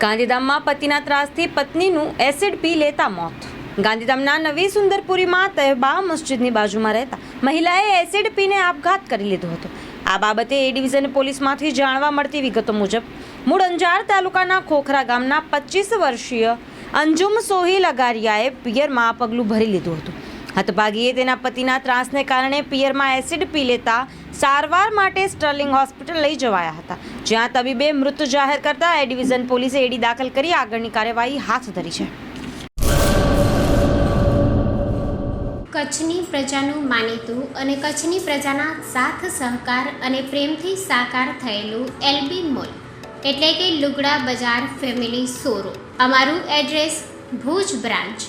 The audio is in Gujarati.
ગાંધીધામમાં પતિના ત્રાસથી પત્નીનું એસિડ પી લેતા મોત. ગાંધીધામના નવી સુંદરપુરીમાં તહેબા મસ્જિદની બાજુમાં રહેતા મહિલાએ એસિડ પીને આપઘાત કરી લીધો હતો. આ બાબતે એ ડિવિઝન પોલીસમાંથી જાણવા મળતી વિગતો મુજબ, મૂળ અંજાર તાલુકાના ખોખરા ગામના પચીસ વર્ષીય અંજુમ સોહિલ અગારિયાએ પિયરમાં પગલું ભરી લીધું હતું. હતભાગીએ તેના પતિના ત્રાસને કારણે પિયરમાં એસિડ પી લેતા સારવાર માટે સ્ટર્લિંગ હોસ્પિટલ લઈ જવાયા હતા, જ્યાં તબીબે મૃત જાહેર કરતા એ ડિવિઝન પોલીસે એડી દાખલ કરી આગળની કાર્યવાહી હાથ ધરી છે. કચ્છની પ્રજાનું માનીતું અને કચ્છની પ્રજાના સાથ સહકાર અને પ્રેમથી સાકાર થયેલું એલબી મોલ, એટલે કે લુગડા બજાર ફેમિલી શોરૂમ. અમારું address Bhuj branch